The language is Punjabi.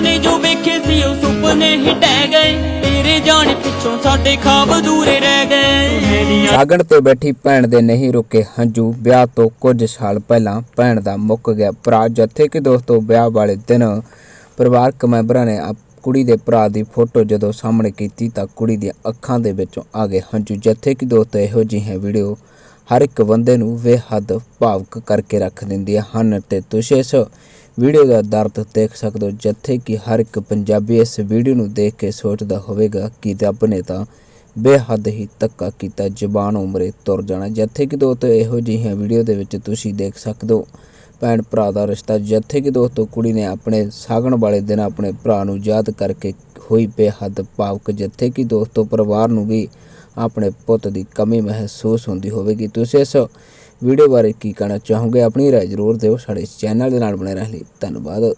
ਨੇ ਜੋ ਵੇਖੇ ਸੀ ਉਹ ਸੁਪਨੇ ਹੀ ਟਹਿ ਗਏ। ਤੇਰੇ ਜਾਣ ਪਿੱਛੋਂ ਸਾਡੇ ਖਾਬ ਅਧੂਰੇ ਰਹਿ ਗਏ। ਸਾਗਣ ਤੇ ਬੈਠੀ ਭੈਣ ਦੇ ਨਹੀਂ ਰੁਕੇ ਹੰਝੂ। ਵਿਆਹ ਤੋਂ ਕੁਝ ਸਾਲ ਪਹਿਲਾਂ ਭੈਣ ਦਾ ਮੁੱਕ ਗਿਆ ਭਰਾ। ਜਿੱਥੇ ਕਿ ਦੋਸਤੋ, ਵਿਆਹ ਵਾਲੇ ਦਿਨ ਪਰਿਵਾਰਕ ਮੈਂਬਰਾਂ ਨੇ ਕੁੜੀ ਦੇ ਭਰਾ ਦੀ ਫੋਟੋ ਜਦੋਂ ਸਾਹਮਣੇ ਕੀਤੀ ਤਾਂ ਕੁੜੀ ਦੀਆਂ ਅੱਖਾਂ ਦੇ ਵਿੱਚੋਂ ਆ ਗਏ ਹੰਝੂ। ਜਿੱਥੇ ਕਿ ਦੋਸਤੋ, ਇਹੋ ਜਿਹੀ ਵੀਡੀਓ ਹਰ ਇੱਕ ਬੰਦੇ ਨੂੰ ਬੇਹੱਦ ਭਾਵਕ ਕਰਕੇ ਰੱਖ ਦਿੰਦੀਆਂ ਹਨ ਤੇ ਤੁਸੀਂ ਇਸ ਵੀਡੀਓ ਦਾ ਦਰਦ ਦੇਖ ਸਕਦੇ ਹੋ, ਜਿੱਥੇ ਕਿ ਹਰ ਇੱਕ ਪੰਜਾਬੀ ਇਸ ਵੀਡੀਓ ਨੂੰ ਦੇਖ ਕੇ ਸੋਚਦਾ ਹੋਵੇਗਾ ਕਿ ਰੱਬ ਨੇ ਤਾਂ ਬੇਹੱਦ ਹੀ ਧੱਕਾ ਕੀਤਾ, ਜ਼ਬਾਨ ਉਮਰੇ ਤੁਰ ਜਾਣਾ। ਜਿੱਥੇ ਕਿ ਦੋਸਤੋ, ਇਹੋ ਜਿਹੀਆਂ ਵੀਡੀਓ ਦੇ ਵਿੱਚ ਤੁਸੀਂ ਦੇਖ ਸਕਦੇ ਹੋ, ਭੈਣ ਭਰਾ ਦਾ ਰਿਸ਼ਤਾ। ਜਿੱਥੇ ਕਿ ਦੋਸਤੋ, ਕੁੜੀ ਨੇ ਆਪਣੇ ਸਾਗਣ ਵਾਲੇ ਦਿਨ ਆਪਣੇ ਭਰਾ ਨੂੰ ਯਾਦ ਕਰਕੇ ਹੋਈ ਬੇਹੱਦ ਭਾਵਕ। ਜਿੱਥੇ ਕਿ ਦੋਸਤੋ, ਪਰਿਵਾਰ ਨੂੰ ਵੀ ਆਪਣੇ ਪੁੱਤ ਦੀ ਕਮੀ ਮਹਿਸੂਸ ਹੁੰਦੀ ਹੋਵੇਗੀ। ਤੁਸੀਂ ਇਸ ਵੀਡੀਓ ਬਾਰੇ ਕੀ ਕਹਿਣਾ ਚਾਹੋਗੇ? ਆਪਣੀ ਰਾਏ ਜ਼ਰੂਰ ਦਿਓ। ਸਾਡੇ ਚੈਨਲ ਦੇ ਨਾਲ ਬਣੇ ਰਹਿਣ ਲਈ ਧੰਨਵਾਦ।